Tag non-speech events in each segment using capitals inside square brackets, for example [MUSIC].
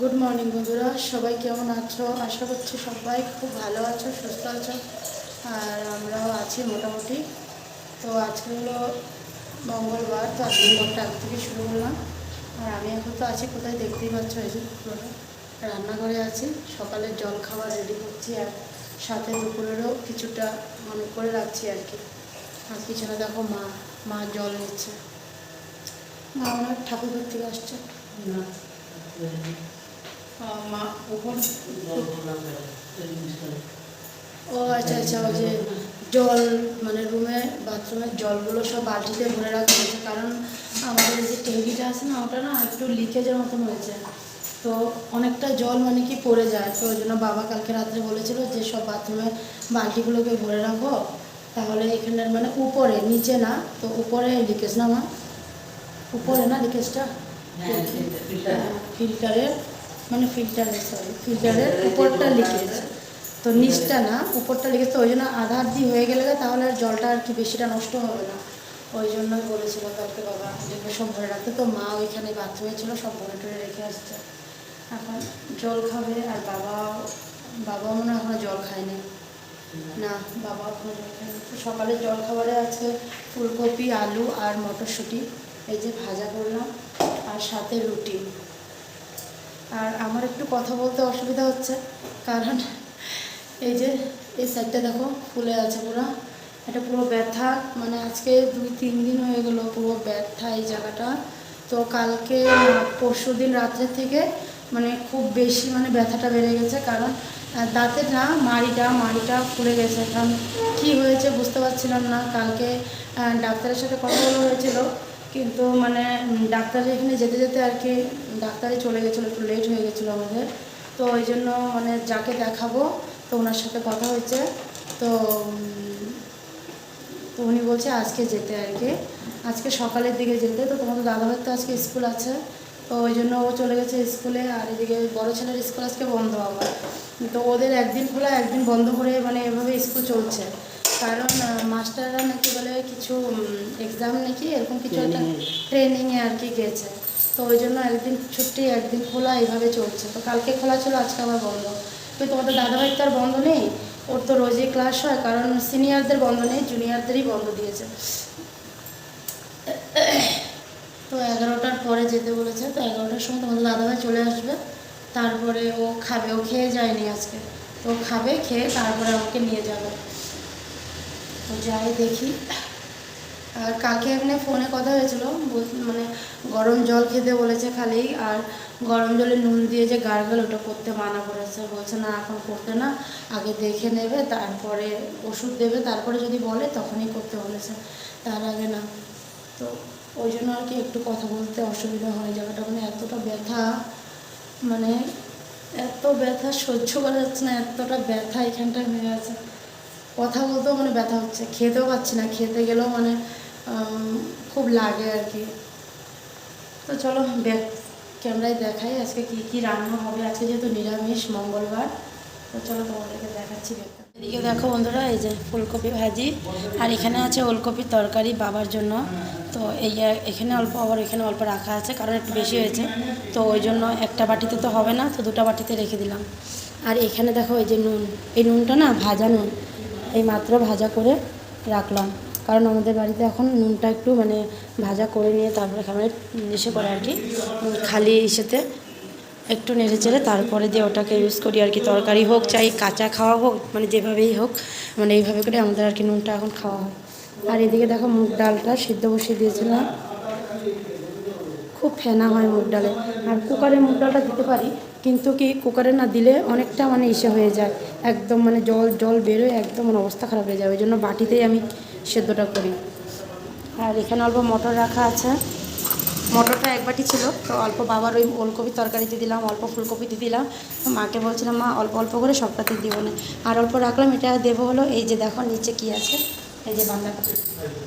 Good morning বন্ধুরা। সবাই কেমন আছো? আশা করছি সবাই খুব ভালো আছো, সুস্থ আছো। আর আমরাও আছি মোটামুটি। তো আজকে হলো মঙ্গলবার, তো আজকে ব্লগটা আগ থেকে শুরু করলাম। আর আমি এখন তো আছি কোথায় দেখতেই পাচ্ছ এই যে রান্নাঘরে আছি। সকালের জল খাবার রেডি করছি আর সাথে দুপুরেরও কিছুটা মনে করে রাখছি আর কি। আর পিছনে দেখো মা মা জল নিচ্ছে। মা আমার ঠাকুর ঘর আসছে। ওপর ও আচ্ছা আচ্ছা ওই যে জল মানে রুমে বাথরুমের জলগুলো সব বালতিতে ভরে রাখা হয়েছে কারণ আমাদের যে ট্যাঙ্কিটা আছে না ওটা না একটু লিকেজের মতন হয়েছে তো অনেকটা জল মানে কি পড়ে যায় তো ওই জন্য বাবা কালকে রাত্রে বলেছিল যে সব বাথরুমের বালতিগুলোকে ভরে রাখো তাহলে এখানের মানে উপরে নিচে না তো উপরে লিকেজ না মা উপরে না লিকেজটা ফিল্টারের মানে ফিল্টারের সরি ফিল্টারের উপরটা লিকেজ তো নিচটা না, উপরটা তো ওই জন্য আধা আধি হয়ে গেলে তাহলে আর জলটা আর কি বেশিটা নষ্ট হবে না। ওই জন্যই বলেছিল কালকে বাবা দেখবে সব ভরে রাখতে। তো মা ওইখানে বাথরুমে ছিল সব ভরে টরে রেখে আসছে এখন জল খাবে আর বাবা বাবা মনে হয় জল খায়নি। না বাবা এখনও জল খায়নি। সকালে জল খাবারে আছে ফুলকপি, আলু আর মটরশুঁটি। এই যে ভাজা করলাম, আর সাথে রুটি। আর আমার একটু কথা বলতে অসুবিধা হচ্ছে, কারণ এই যে এই সাইডটা দেখো, ফুলে আছে পুরো। এটা পুরো ব্যথা মানে আজকে দুই, তিন দিন হয়ে গেলো পুরো ব্যথা এই জায়গাটা। তো কালকে, পরশু দিন রাত্রে থেকে মানে খুব বেশি মানে ব্যথাটা বেড়ে গেছে, কারণ দাঁতের না, মাড়িটা মাড়িটা ফুলে গেছে। কারণ কী হয়েছে বুঝতে পারছিলাম না। কালকে ডাক্তারের সাথে কথা বলা হয়েছিল। কিন্তু মানে ডাক্তার এখানে যেতে যেতে আর কি ডাক্তারে চলে গেছিল, একটু লেট হয়ে গেছিল আমাদের। তো ওই জন্য মানে যাকে দেখাবো, তো ওনার সাথে কথা হয়েছে। তো তো উনি বলছে আজকে যেতে আর কি। আজকে সকালের দিকে যেতে। তো তোমাদের দাদাভাইয়ের তো আজকে স্কুল আছে। তো ওই জন্য ও চলে গেছে স্কুলে। আর এদিকে বড় ছেলের স্কুল আজকে বন্ধ আবার। তো ওদের একদিন খোলা, একদিন বন্ধ করে মানে এভাবে স্কুল চলছে। কারণ মাস্টাররা নাকি বলে কিছু এক্সাম নাকি এরকম কিছু একটা ট্রেনিংয়ে আর কি গেছে। তো ওই জন্য একদিন ছুটি একদিন খোলা এইভাবে চলছে। তো কালকে খোলা ছিল আজকে আবার বন্ধ। তো তোমাদের দাদাভাই তো আর বন্ধ নেই? ওর তো রোজই ক্লাস হয় কারণ সিনিয়রদের বন্ধ নেই জুনিয়রদেরই বন্ধ দিয়েছে। তো এগারোটার পরে যেতে বলেছে তো এগারোটার সময় তোমাদের দাদাভাই চলে আসবে। তারপরে ও খাবে ও খেয়ে যায়নি আজকে। তো খাবে খেয়ে তারপরে আমাকে নিয়ে যাবে। তো যাই দেখি। আর কালকে এমনি ফোনে কথা হয়েছিল মানে গরম জল খেতে বলেছে খালি, আর গরম জলে নুন দিয়ে যে গার্গল ওটা করতে মানা করেছে। বলছে, না, এখন করতে না, আগে দেখে নেবে, তারপরে ওষুধ দেবে, তারপরে যদি বলে তখনই করতে বলেছে, তার আগে না। তো ওই জন্য আর কি একটু কথা বলতে অসুবিধা হয়, জায়গাটা মানে এতটা ব্যথা মানে এত ব্যথা সহ্য করা যাচ্ছে না, এতটা ব্যথা এখানটায় হয়ে আছে। কথা বলতেও মানে ব্যথা হচ্ছে, খেতেও পাচ্ছি না, খেতে গেলেও মানে খুব লাগে আর কি। তো চলো ব্যাক ক্যামেরায় দেখাই আজকে কি কি রান্না হবে। আজকে যেহেতু নিরামিষ মঙ্গলবার, তো চলো তোমাদেরকে দেখাচ্ছি এদিকে দেখো বন্ধুরা, এই যে ফুলকপি ভাজি, আর এখানে আছে ওলকপির তরকারি বাবার জন্য। তো এই এখানে অল্প, আবার এখানে অল্প রাখা আছে, কারণ একটু বেশি হয়েছে। তো ওই জন্য একটা বাটিতে তো হবে না, তো দুটো বাটিতে রেখে দিলাম। আর এখানে দেখো এই যে নুন, এই নুনটা না, ভাজা নুন। এই মাত্র ভাজা করে রাখলাম। কারণ আমাদের বাড়িতে এখন নুনটা একটু মানে ভাজা করে নিয়ে তারপরে খাবার ইসে করে আর কি। খালি ইসেতে একটু নেড়ে চেড়ে তারপরে দিয়ে ওটাকে ইউজ করি আর কি, তরকারি হোক, চাই কাঁচা খাওয়া হোক মানে যেভাবেই হোক মানে এইভাবে করে আমাদের আর কি নুনটা এখন খাওয়া হয়। আর এদিকে দেখো মুগ ডালটা সিদ্ধ বসিয়ে দিয়েছিলাম। খুব ফেনা হয় মুগ ডালে। আর কুকারে মুগ ডালটা দিতে পারি কিন্তু কি কুকারে না দিলে অনেকটা মানে ইসে হয়ে যায়। একদম মানে জল জল বেরোয়, একদম মানে অবস্থা খারাপ হয়ে যায়। ওই জন্য বাটিতেই আমি সেদ্ধটা করি। আর এখানে অল্প মটর রাখা আছে। মটরটা এক বাটি ছিল, তো অল্প বাবার ওই ওলকপির তরকারিতে দিলাম, অল্প ফুলকপিতে দিলাম। তো মাকে বলছিলাম, মা, অল্প অল্প করে সবটাতে দিব না। আর অল্প রাখলাম, এটা দেবো হলো, এই যে দেখো নিচে কি আছে। এই যে বাঁধাকপি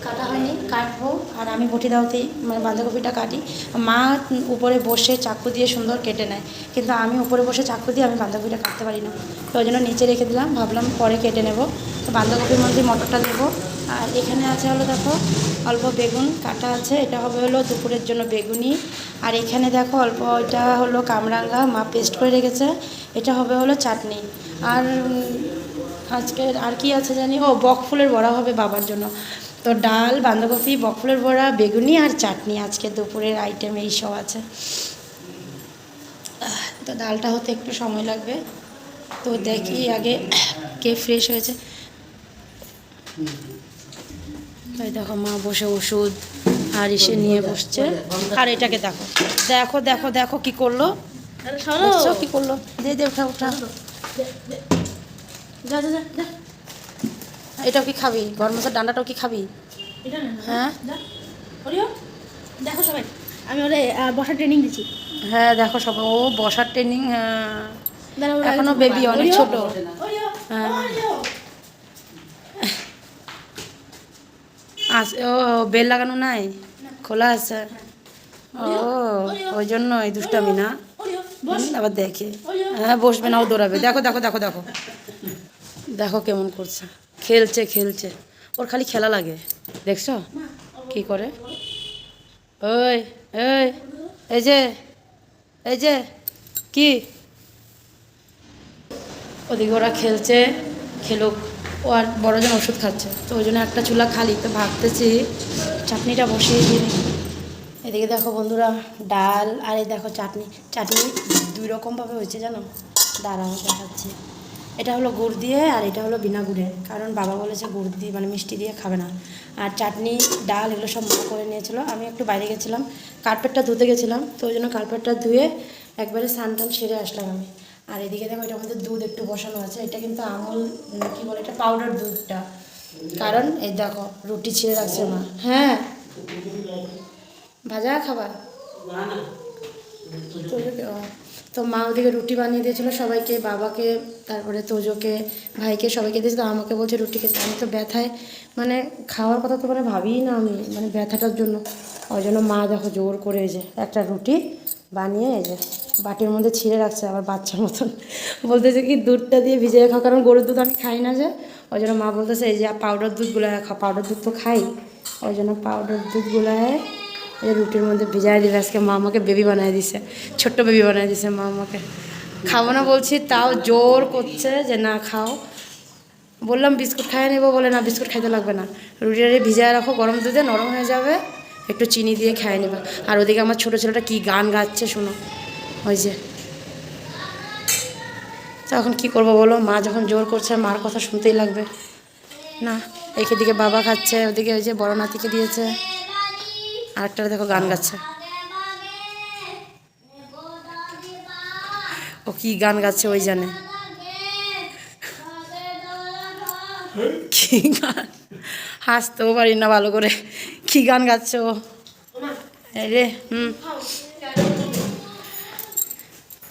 কাটা হয়নি, কাটবো। আর আমি বটি দাওতেই মানে বাঁধাকপিটা কাটি। মা উপরে বসে চাকু দিয়ে সুন্দর কেটে নেয়। কিন্তু আমি উপরে বসে চাকু দিয়ে আমি বাঁধাকপিটা কাটতে পারি না। তো ওই জন্য নিচে রেখে দিলাম। ভাবলাম পরে কেটে নেব। তো বাঁধাকপির মধ্যে মটরটা দেবো। আর এখানে আছে হলো দেখো, অল্প বেগুন কাটা আছে। এটা হবে হলো দুপুরের জন্য বেগুনি। আর এখানে দেখো অল্প এটা হলো কামরাঙ্গা। মা পেস্ট করে রেখেছে। এটা হবে হলো চাটনি। আর উম, আজকের আর কি আছে জানি? ও বকফুলের বড়া হবে বাবার জন্য। তো ডাল বাঁধাকপি বকফুলের বড়া বেগুনি আর চাটনি আজকে দুপুরের আইটেম এই সব আছে। তো ডালটা হতে একটু সময় লাগবে। তো দেখি আগে কে ফ্রেশ হয়েছে। তাই দেখো মা বসে ওষুধ আর এসে নিয়ে বসছে। আর এটাকে দেখো। দেখো দেখো দেখো কি করল। কি করল? দে দে উঠা উঠা। যা যা যা এটাও কি খাবি? গরম মশলার ডান্ডাটাও কি খাবি? হ্যাঁ? দেখো সবাই আমি ওরে বসার ট্রেনিং দিচ্ছি। হ্যাঁ দেখো সব ও বসার ট্রেনিং ওরে এখনও বেবি অনেক। ছোট। হ্যাঁ। আস ও বেল লাগানো নাই? খোলা আছে? ও ওই জন্য এই দুষ্টামি না? আবার দেখে। হ্যাঁ বসবে না ও দৌড়াবে। দেখো দেখো দেখো দেখো। দেখো কেমন করছে। খেলছে খেলছে। ওর খালি খেলা লাগে। দেখছ? কি করে? ওই, এই এই যে এই যে, কি? ওদিকে ওরা খেলছে, খেলুক। ও আর বড়জন ওষুধ খাচ্ছে। তো ওই জন্য একটা চুলা খালি। তো ভাবতেছি চাটনিটা বসিয়ে দিই। এদিকে দেখো বন্ধুরা, ডাল আর এই দেখো চাটনি। চাটনি দুই রকমভাবে হয়েছে জানো? দাঁড়াও, দেখাচ্ছি। এটা হলো গুড় দিয়ে আর এটা হলো বিনা গুড়ে। কারণ বাবা বলেছে গুড় দিয়ে মানে মিষ্টি দিয়ে খাবে না। আর চাটনি ডাল এগুলো সব মা করে নিয়েছিল। আমি একটু বাইরে গেছিলাম কার্পেটটা ধুতে গেছিলাম। তো ওই জন্য কার্পেটটা ধুয়ে একবারে স্নান টান সেরে আসলাম আমি। আর এদিকে দেখো এটা আমাদের দুধ একটু বসানো আছে। এটা কিন্তু আমুল কি বলে এটা পাউডার দুধটা। কারণ এই দেখো রুটি ছিঁড়ে রাখছে মা। হ্যাঁ। ভাজা খাবার? ও। তো মা ওদিকে রুটি বানিয়ে দিয়েছিল সবাইকে, বাবাকে, তারপরে তোজোকে, ভাইকে সবাইকে দিয়েছিল আমাকে বলছে রুটি খেতে। আমি তো ব্যথায় মানে খাওয়ার কথা তো মানে ভাবিই না আমি মানে ব্যথাটার জন্য। ওই জন্য মা দেখো জোর করে যে একটা রুটি বানিয়ে এই যে বাটির মধ্যে ছিঁড়ে রাখছে আবার বাচ্চার মতন। বলতেছে কি, দুধটা দিয়ে ভিজিয়ে খাও কারণ গরুর দুধ আমি খাই না যে। ওই জন্য মা বলতেছে, এই যে পাউডার দুধগুলো খাও পাউডার দুধ তো খাই। ওই জন্য পাউডার দুধগুলো এই রুটির মধ্যে ভিজাই দিবে, আজকে মা আমাকে বেবি বানিয়ে দিছে, ছোট্ট বেবি বানিয়ে দিছে মা আমাকে। খাব না বলছি, তাও জোর করছে যে না খাও। বললাম, বিস্কুট খাইয়ে নেব, বলে, না, বিস্কুট খাইতে লাগবে না। রুটিটা ভিজায় রাখো, গরম দুধে নরম হয়ে যাবে, একটু চিনি দিয়ে খাইয়ে নেবে। আর ওদিকে আমার ছোটো ছেলেটা কী গান গাচ্ছে, শোনো। ওই যে। তো এখন কী করব বলো? মা যখন জোর করছে, মার কথা শুনতেই লাগবে। না দিকে বাবা খাচ্ছে, ওদিকে ওই যে বড় নাতিকে দিয়েছে। আরেকটা দেখো গান গাচ্ছে। ও কি গান গাচ্ছে ওই জানে। কি গান? হাসতেও পারি না ভালো করে। কি গান গাচ্ছে ও? রে, হুম।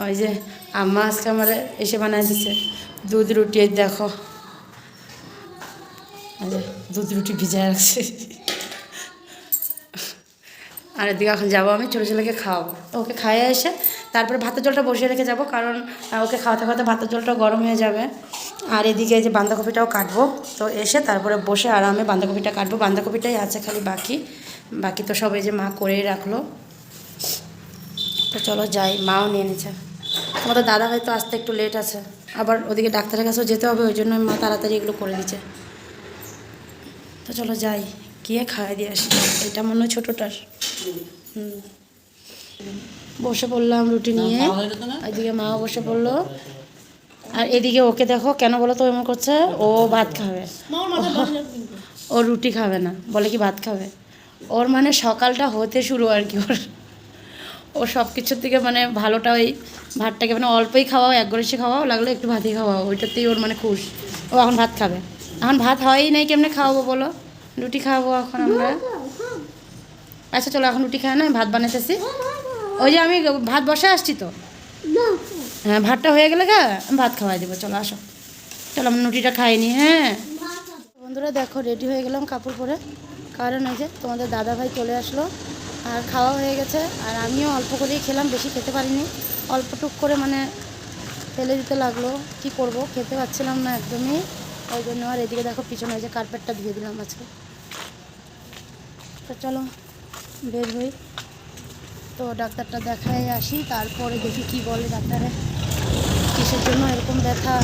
ওই যে আম্মা আজকে আমার এসে বানায় দিচ্ছে দুধ রুটি দেখো। দুধ রুটি ভিজায় রাখছে। আর এদিকে এখন যাব আমি, ছোটো ছেলেকে খাওয়াবো। ওকে খাইয়ে এসে তারপরে ভাতের জলটা বসিয়ে রেখে যাব, কারণ ওকে খাওয়াতে খাওয়াতে ভাতের জলটা গরম হয়ে যাবে। আর এদিকে যে বাঁধাকপিটাও কাটবো, তো এসে তারপরে বসে আরামে বাঁধাকপিটা কাটবো। বাঁধাকপিটাই আছে খালি বাকি বাকি তো সব এই যে মা করেই রাখল। তো চলো যাই, মাও নিয়ে নিচ্ছে। তোমাদের দাদা হয়তো আসতে একটু লেট আছে, আবার ওদিকে ডাক্তারের কাছেও যেতে হবে, ওই জন্য মা তাড়াতাড়ি এগুলো করে দিচ্ছে। তো চলো যাই, গিয়ে খাওয়াই দিয়ে আসি, এটা মনে হয় ছোটোটার। বসে পড়লাম রুটি নিয়ে। এদিকে মাও বসে পড়ল। আর এদিকে ওকে দেখো কেন বলো তো এমন করছে? ও ভাত খাবে। ও রুটি খাবে না বলে কি ভাত খাবে? ওর মানে সকালটা হতে শুরু আর কি ওর। ও সব কিছুর থেকে মানে ভালোটা ওই ভাতটাকে মানে অল্পই খাওয়াও এক খাওয়াও লাগলে একটু ভাতই খাওয়াও ওইটাতেই ওর মানে খুশ। ও এখন ভাত খাবে। এখন ভাত হয়ই নাই কেমনে খাওয়াবো বলো? রুটি খাওয়াবো এখন আমরা। আচ্ছা চলো এখন রুটি খায় না? ভাত বানাইতেছি। ওই যে আমি ভাত বসে আসছি তো। হ্যাঁ ভাতটা হয়ে গেলে গা ভাত খাওয়াই দেবো। চলো, আসো। চলো আমি রুটিটা খাইনি হ্যাঁ? বন্ধুরা, দেখো রেডি হয়ে গেলাম কাপড় পরে। কারণ এই যে তোমাদের দাদা ভাই চলে আসলো। আর খাওয়া হয়ে গেছে। আর আমিও অল্প করেই খেলাম, বেশি খেতে পারিনি। অল্প টুক করে মানে ফেলে দিতে লাগল। কি করব? খেতে পাচ্ছিলাম না একদমই। ওই জন্য আর এদিকে দেখো, পিছনে যে কার্পেটটা ধুয়ে দিলাম আজকে। তো চলো বের হই। তো ডাক্তারটা দেখাই আসি, তারপরে দেখি কি বলে ডাক্তারে। কিসের জন্য এরকম ব্যথা?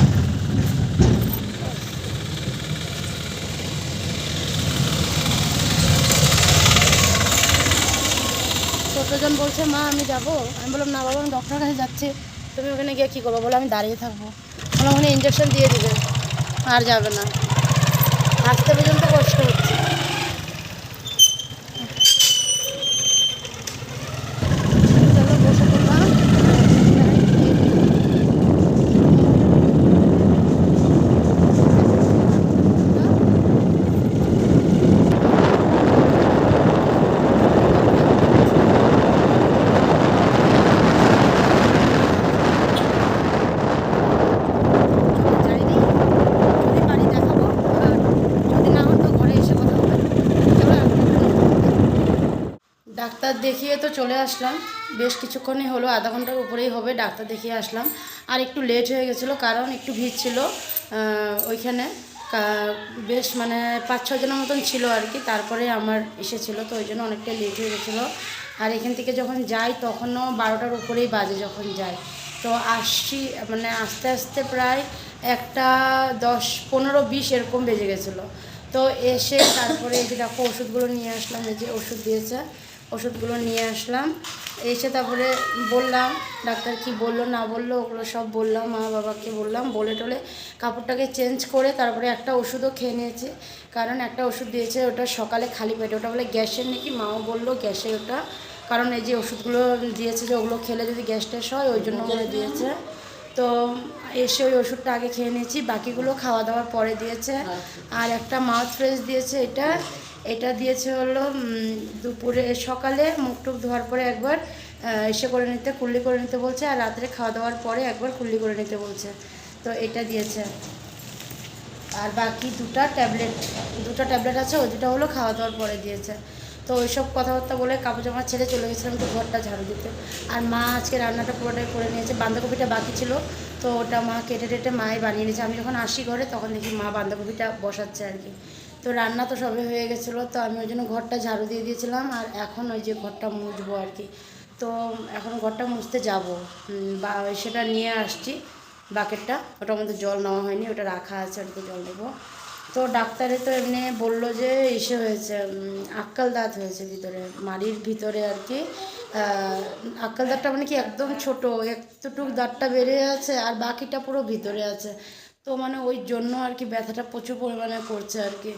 ছোটজন বলছে, মা, আমি যাব। আমি বললাম, না বাবা, আমি ডক্টরের কাছে যাচ্ছি। তুমি ওখানে গিয়ে কী করব? বলো, আমি দাঁড়িয়ে থাকব। বললাম ওখানে ইঞ্জেকশন দিয়ে দিবে। আর যাবে না। আসতে পর্যন্ত কষ্ট হচ্ছে চলো বসে পড়লাম যাইনি যদি পারি দেখাবো আর যদি না হয় তো ঘরে এসে কথা হবে চলো এখন। ডাক্তার দেখিয়ে তো চলে আসলাম। বেশ কিছুক্ষণই হলো, আধা ঘণ্টার উপরেই হবে, ডাক্তার দেখিয়ে আসলাম। আর একটু লেট হয়ে গেছিল, কারণ একটু ভিড় ছিল ওইখানে। বেশ মানে পাঁচ ছজনের মতন ছিল আর কি, তারপরে আমার এসেছিল, তো ওই জন্য অনেকটা লেট হয়ে গেছিল। আর এখান থেকে যখন যাই, তখনও বারোটার উপরেই বাজে যখন যাই। তো আসছি মানে আস্তে আস্তে প্রায় একটা দশ, পনেরো, বিশ এরকম বেজে গেছিল। তো এসে তারপরে দেখো ওষুধগুলো নিয়ে আসলাম, এই যে ওষুধ দিয়েছে। ওষুধগুলো নিয়ে আসলাম। এসে তারপরে বললাম, ডাক্তার কি বলল, না বলল, ওগুলো সব বললাম, মা বাবাকে বললাম। বলে টলে কাপড়টাকে চেঞ্জ করে তারপরে একটা ওষুধও খেয়ে নিয়েছি। কারণ একটা ওষুধ দিয়েছে ওটা সকালে খালি পেটে, ওটা বলে গ্যাসের নাকি? মাও বলল গ্যাসের ওটা। কারণ এই যে ওষুধগুলো দিয়েছে যে ওগুলো খেলে যদি গ্যাস ট্যাস হয়, ওই জন্য দিয়েছে। তো এসে ওই ওষুধটা আগে খেয়ে নিয়েছি, বাকিগুলো খাওয়া দাওয়ার পরে দিয়েছে। আর একটা মাউথ ফ্রেশ দিয়েছে এটা। এটা দিয়েছে হলো দুপুরে, সকালে মুখ টুক ধোয়ার পরে একবার এসে করে নিতে, কুল্লি করে নিতে বলছে, আর রাত্রে খাওয়া দাওয়ার পরে একবার কুল্লি করে নিতে বলছে। তো এটা দিয়েছে। আর বাকি দুটা ট্যাবলেট, দুটো ট্যাবলেট আছে, ওই দুটো হলো খাওয়া দাওয়ার পরে দিয়েছে। তো ওইসব কথাবার্তা বলে কাপড় জামা ছেড়ে চলে গেছিলাম তো ঘরটা ঝাড়ু দিতে। আর মা আজকে রান্নাটা পুরোটাই করে নিয়েছে। বাঁধাকপিটা বাকি ছিল, তো ওটা মা কেটে টেটে মায়ে বানিয়ে নিয়েছে আমি যখন আসি ঘরে তখন দেখি মা বাঁধাকপিটা বসাচ্ছে আর কি। তো রান্না তো সবে হয়ে গেছিল, তো আমি ওই জন্য ঘরটা ঝাড়ু দিয়ে দিয়েছিলাম আর এখন ওই যে ঘরটা মুছবো আর কি। তো এখন ঘরটা মুছতে যাব। বা সেটা নিয়ে আসছি বাকেটটা। ওটার মধ্যে জল নেওয়া হয়নি, ওটা রাখা আছে ওটাতে জল দেবো। তো ডাক্তারে তো এমনি বলল যে ইসে হয়েছে আক্কাল দাঁত হয়েছে ভিতরে, মাড়ির ভিতরে আর কি। আক্কাল দাঁতটা মানে কি একদম ছোট, একটুটুক দাঁতটা বেড়ে আছে আর বাকিটা পুরো ভিতরে আছে। তো মানে ওই জন্য আর কি ব্যথাটা প্রচুর পরিমাণে করছে আর কি।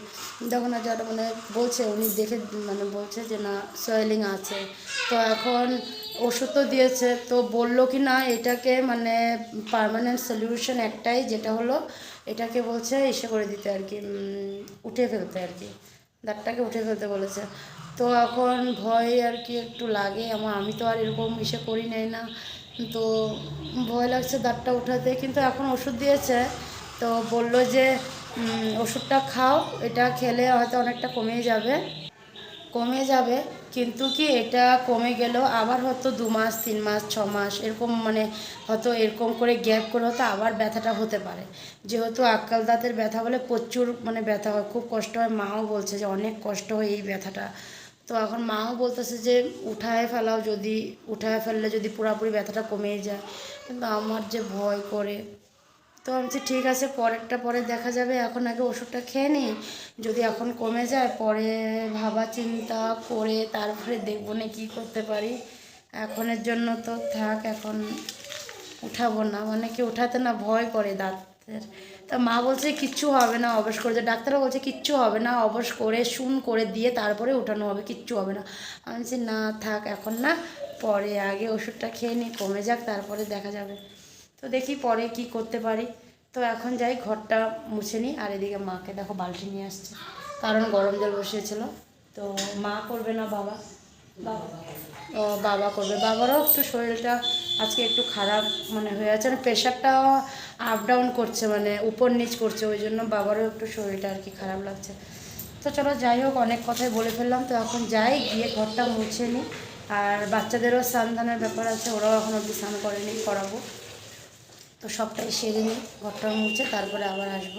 যখন আর যারা মানে বলছে, উনি দেখে মানে বলছে যে না, সোয়েলিং আছে। তো এখন ওষুধ তো দিয়েছে, তো বলল কি না, এটাকে মানে পার্মানেন্ট সলিউশন একটাই, যেটা হলো এটাকে বলছে এসে করে দিতে আর কি উঠে ফেলতে আর কি দাঁতটাকে উঠে ফেলতে বলেছে। তো এখন ভয় আর কি একটু লাগে, আমার, আমি তো আর এরকম এসে করি নাই না। তো ভয় লাগছে দাঁতটা উঠাতে, কিন্তু এখন ওষুধ দিয়েছে। তো বলল যে ওষুধটা খাও, এটা খেলে হয়তো অনেকটা কমে যাবে। কমে যাবে, কিন্তু কি এটা কমে গেলেও আবার হয়তো দু মাস, তিন মাস, ছ মাস এরকম মানে হয়তো এরকম করে গ্যাপ করে হয়তো আবার ব্যথাটা হতে পারে। যেহেতু আক্কাল দাঁতের ব্যথা বলে প্রচুর মানে ব্যথা হয়, খুব কষ্ট হয়। মাও বলছে যে অনেক কষ্ট হয় এই ব্যথাটা। তো এখন মাও বলতেছে যে উঠায় ফেলাও যদি, উঠায় ফেললে যদি পুরোপুরি ব্যথাটা কমে যায়। কিন্তু আমার যে ভয় করে তো আমি ঠিক আছে, পরেরটা পরে দেখা যাবে, এখন আগে ওষুধটা খেয়ে নিই যদি এখন কমে যায়, পরে ভাবা চিন্তা করে তারপরে দেখব না কী করতে পারি। এখনের জন্য তো থাক, এখন উঠাবো না। মানে কি উঠাতে না ভয় করে দাঁতের। তা মা বলছে, কিচ্ছু হবে না, অবশ করে যে ডাক্তারও বলছে, কিচ্ছু হবে না, অবশ করে, শুন, করে দিয়ে তারপরে উঠানো হবে, কিচ্ছু হবে না। আমি বলছি, না, থাক, এখন না, পরে আগে ওষুধটা খেয়ে নিই কমে যাক, তারপরে দেখা যাবে। তো দেখি পরে কি করতে পারি। তো এখন যাই ঘরটা মুছে নিই, আর এদিকে মাকে দেখো বালতি নিয়ে আসছে। কারণ গরম জল বসিয়েছিল। তো মা করবে না বাবা? ও বাবা করবে। বাবারও একটু শরীরটা আজকে একটু খারাপ মানে হয়ে আছে। মানে প্রেশারটাও আপ ডাউন করছে মানে উপর নিচ করছে, ওই জন্য বাবারও একটু শরীরটা আর কি খারাপ লাগছে। তো চলো যাই হোক, অনেক কথাই বলে ফেললাম। তো এখন যাই, গিয়ে ঘরটা মুছে নিই। আর বাচ্চাদেরও স্নান দানের ব্যাপার আছে, ওরাও এখন অব্দি স্নান করেনি, করাবো। তো সবটাই সেরে নিই ঘরটা মুছে তারপরে আবার আসব।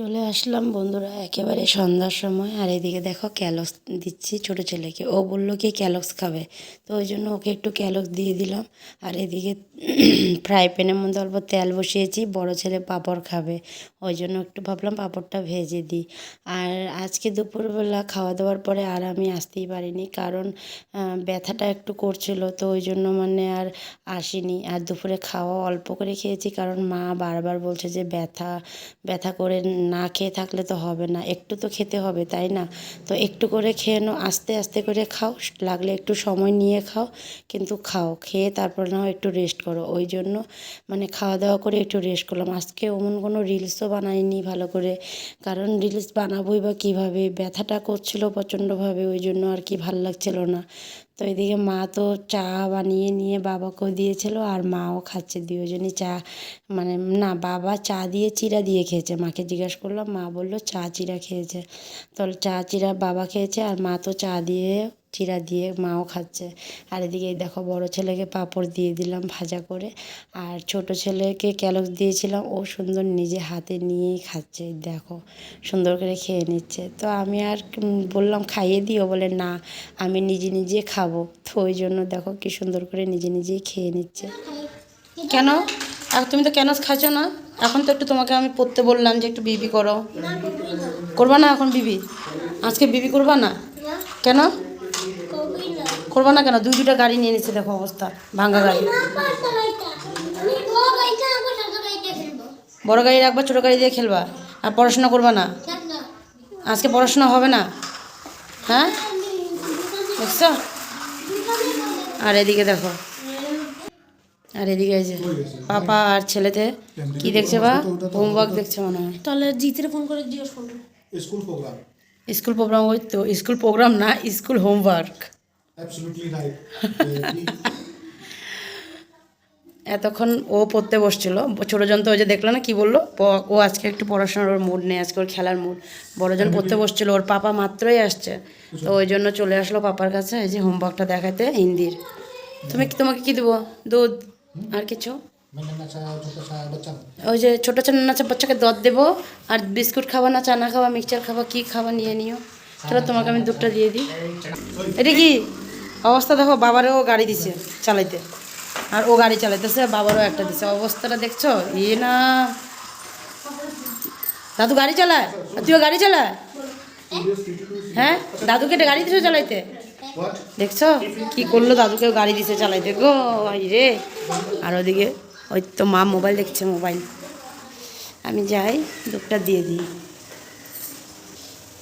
চলে আসলাম বন্ধুরা, একেবারে সন্ধ্যার সময়। আর এদিকে দেখো ক্যালক্স দিচ্ছি ছোটো ছেলেকে। ও বলল কি ক্যালক্স খাবে। তো ওই জন্য ওকে একটু ক্যালক্স দিয়ে দিলাম। আর এদিকে [CLEARS THROAT] ফ্রাই প্যানের মধ্যে অল্প তেল বসিয়েছি, বড় ছেলে পাঁপড় খাবে। ওই জন্য একটু ভাবলাম পাঁপড়টা ভেজে দিই। আর আজকে দুপুরবেলা খাওয়া দাওয়ার পরে আর আমি আসতেই পারিনি, কারণ ব্যথাটা একটু করছিল। তো ওই জন্য মানে আর আসিনি। আর দুপুরে খাওয়া অল্প করে খেয়েছি, কারণ মা বারবার বলছে যে ব্যথা ব্যথা করে না খেয়ে থাকলে তো হবে না, একটু তো খেতে হবে, তাই না? তো একটু করে খেয়ে নাও, আস্তে আস্তে করে খাও, লাগলে একটু সময় নিয়ে খাও, কিন্তু খাও, খেয়ে তারপর না হয় একটু রেস্ট করো। ওই জন্য মানে খাওয়া দাওয়া করে একটু রেস্ট করলাম। আজকে ওমন কোনো রিলসও বানাইনি ভালো করে, কারণ রিলস বানাবোই বা কীভাবে, ব্যথাটা করছিল প্রচণ্ডভাবে, ওই জন্য আর কি ভালো লাগছিল না। তো এদিকে মা তো চা বানিয়ে নিয়ে বাবাকেও দিয়েছিল আর মাও খাচ্ছে, দুজনই চা মানে না বাবা চা দিয়ে চিরা দিয়ে খেয়েছে। মাকে জিজ্ঞাসা করলাম, মা বলল চা চিরা খেয়েছে। তাহলে চা চিরা বাবা খেয়েছে আর মা তো চা দিয়ে চিরা দিয়ে মাও খাচ্ছে। আর এদিকে দেখো বড় ছেলেকে পাঁপড় দিয়ে দিলাম ভাজা করে। আর ছোট ছেলেকে ক্যালক্স দিয়েছিলাম, ও সুন্দর নিজে হাতে নিয়েই খাচ্ছে দেখো। সুন্দর করে খেয়ে নিচ্ছে। তো আমি আর বললাম, খাইয়ে দিও? বলে, না, আমি নিজে নিজে খাব। তো ওই জন্য দেখো কি সুন্দর করে নিজে নিজেই খেয়ে নিচ্ছে। কেন? আর তুমি তো কেন খাচ্ছ না? এখন তো একটু তোমাকে আমি পড়তে বললাম যে একটু বিবি করো। করবা না এখন বিবি? আজকে বিবি করবা না? কেন? করবা না কেন? দুই দুটা গাড়ি নিয়ে নিচ্ছে দেখো অবস্থা। ভাঙ্গা গাড়ি। বড় গাড়ি রাখবা ছোটো গাড়ি দিয়ে খেলবা। আর পড়াশোনা করবা না? আজকে পড়াশোনা হবে না? হ্যাঁ? বুঝছ আর এদিকে দেখো। আর এদিকে এই যে পাপা আর ছেলেতে কি দেখছে বা? হোমওয়ার্ক দেখছে মনে হয়। তাহলে জিতের ফোন করে জিজ্ঞেস করব School program. স্কুল প্রোগ্রাম ওই তো স্কুল প্রোগ্রাম না স্কুল হোমওয়ার্ক। অ্যাবসলিউটলি রাইট এতক্ষণ ও পড়তে বসছিল। ছোটোজন তো ওই যে দেখল না কি বলল? ও আজকে একটু পড়াশোনার ওর মুড নেই আজকে ওর খেলার মুড বড়জন পড়তে বসছিল ওর পাপা মাত্রই আসছে। তো ওই জন্য চলে আসলো পাপার কাছে এই যে হোমওয়ার্কটা দেখাতে হিন্দির তুমি তোমাকে কি দেবো? দুধ? আর কিছু? ওই যে ছোটো ছোটো নাচা বাচ্চাকে দর দেবো। আর বিস্কুট খাওয়া না চানা খাওয়া মিক্সচার খাওয়া কী খাওয়া নিয়ে নিও। তাহলে তোমাকে আমি দুধটা দিয়ে দিই। এটা কি অবস্থা দেখো বাবারও গাড়ি দিছে চালাইতে। আর ও গাড়ি চালাইতেছে বাবারও একটা দিছে। অবস্থাটা দেখছ? ই না। দাদু গাড়ি চালায়? আর তুইও গাড়ি চালায়? হ্যাঁ? দাদুকে একটা গাড়ি দিছো চালাইতে? দেখছ? কি করল দাদুকেও গাড়ি দিছে চালাইতে? গো রে। আর ওদিকে ওই তো মা মোবাইল দেখছে মোবাইল। আমি যাই দুধটা দিয়ে দিই।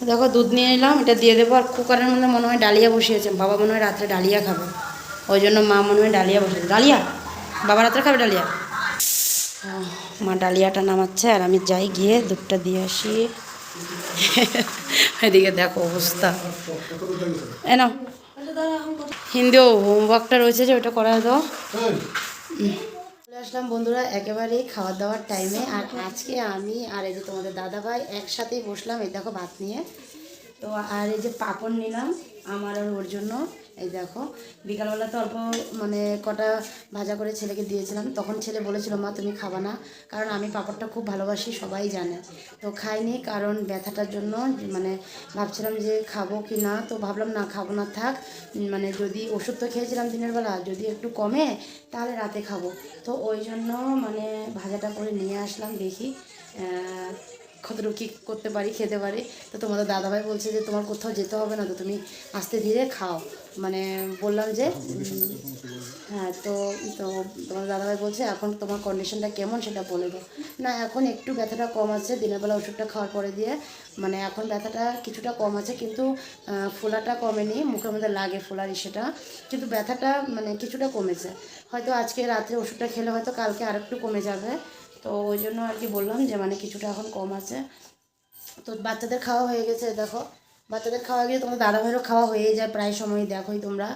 দেখো দুধ নিয়ে এলাম এটা দিয়ে দেবো। আর কুকারের মধ্যে মনে হয় ডালিয়া বসিয়েছে। বাবা মনে হয় রাত্রে ডালিয়া খাবে। ওই জন্য মা মনে হয় ডালিয়া বসিয়েছে। ডালিয়া? বাবা রাত্রে খাবে ডালিয়া? মা ডালিয়াটা নামাচ্ছে আর আমি যাই গিয়ে দুধটা দিয়ে আসি। এদিকে দেখো অবস্থা। এন হিন্দিও হোমওয়ার্কটা রয়েছে যে ওটা করা দাও। আসলাম বন্ধুরা, একেবারেই খাওয়া দাওয়ার টাইমে আর আজকে আমি আর এই যে তোমাদের দাদা ভাই একসাথেই বসলাম, এই দেখো ভাত নিয়ে। তো আর এই যে পাপড় নিলাম, আমার আর ওর জন্য। এই দেখো, বিকালবেলা তো অল্প মানে কটা ভাজা করে ছেলেকে দিয়েছিলাম। তখন ছেলে বলেছিল, মা, তুমি খাবা না। কারণ আমি পাঁপড়টা খুব ভালোবাসি, সবাই জানে। তো খাইনি, কারণ ব্যথাটার জন্য মানে ভাবছিলাম যে খাব কি না। তো ভাবলাম, না, খাব না, থাক। মানে যদি ওষুধ তো খেয়েছিলাম দিনের বেলা, যদি একটু কমে, তাহলে রাতে খাব। তো ওই জন্য মানে ভাজাটা করে নিয়ে আসলাম, দেখি কতটুকু কী করতে পারি, খেতে পারি। তো তোমাদের দাদাভাই বলছে যে, তোমার কোথাও যেতে হবে না, তো তুমি আস্তে ধীরে খাও। মানে বললাম যে হ্যাঁ তো তো তোমার দাদাভাই বলছে, এখন তোমার কন্ডিশনটা কেমন সেটা বলে দাও। না, এখন একটু ব্যথাটা কম আছে, দিনের বেলা ওষুধটা খাওয়ার পরে দিয়ে মানে এখন ব্যথাটা কিছুটা কম আছে, কিন্তু ফোলাটা কমেনি, মুখের মধ্যে লাগে ফোলার সেটা কিন্তু ব্যথাটা মানে কিছুটা কমেছে। হয়তো আজকে রাত্রে ওষুধটা খেলে হয়তো কালকে আরেকটু কমে যাবে। তো ওই জন্য আর কি বললাম যে মানে কিছুটা এখন কম আছে। তো বাচ্চাদের খাওয়া হয়ে গেছে, দেখো। বাচ্চাদের খাওয়া গিয়ে তোমার দাদা ভাইয়েরও খাওয়া হয়ে যায়, প্রায় সময় দেখোই তোমরা।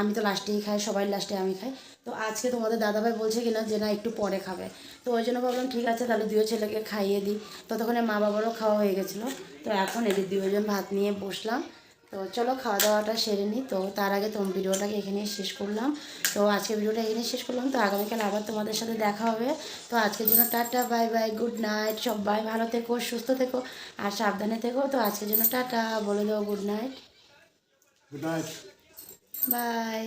আমি তো লাস্টেই খাই, সবাই লাস্টে আমি খাই। তো আজকে তোমাদের দাদাভাই বলছে কিনা যে না, একটু পরে খাবে। তো ওই জন্য ভাবলাম, ঠিক আছে, তাহলে দুই ছেলেকে খাইয়ে দিই। ততক্ষণে মা বাবারও খাওয়া হয়ে গেছিল। তো এখন এদের দুজন ভাত নিয়ে বসলাম। তো চলো খাওয়া দাওয়াটা সেরে নিই। তো তার আগে তোমার ভিডিওটাকে এখানে শেষ করলাম। তো আজকে ভিডিওটা এখানে শেষ করলাম। তো আগামীকাল আবার তোমাদের সাথে দেখা হবে। তো আজকের জন্য tata bye bye good night. সবাই ভালো থেকো সুস্থ থেকো আর সাবধানে থেকো। তো আজকের জন্য টাটা বলে দেবো good night. Good night. Bye.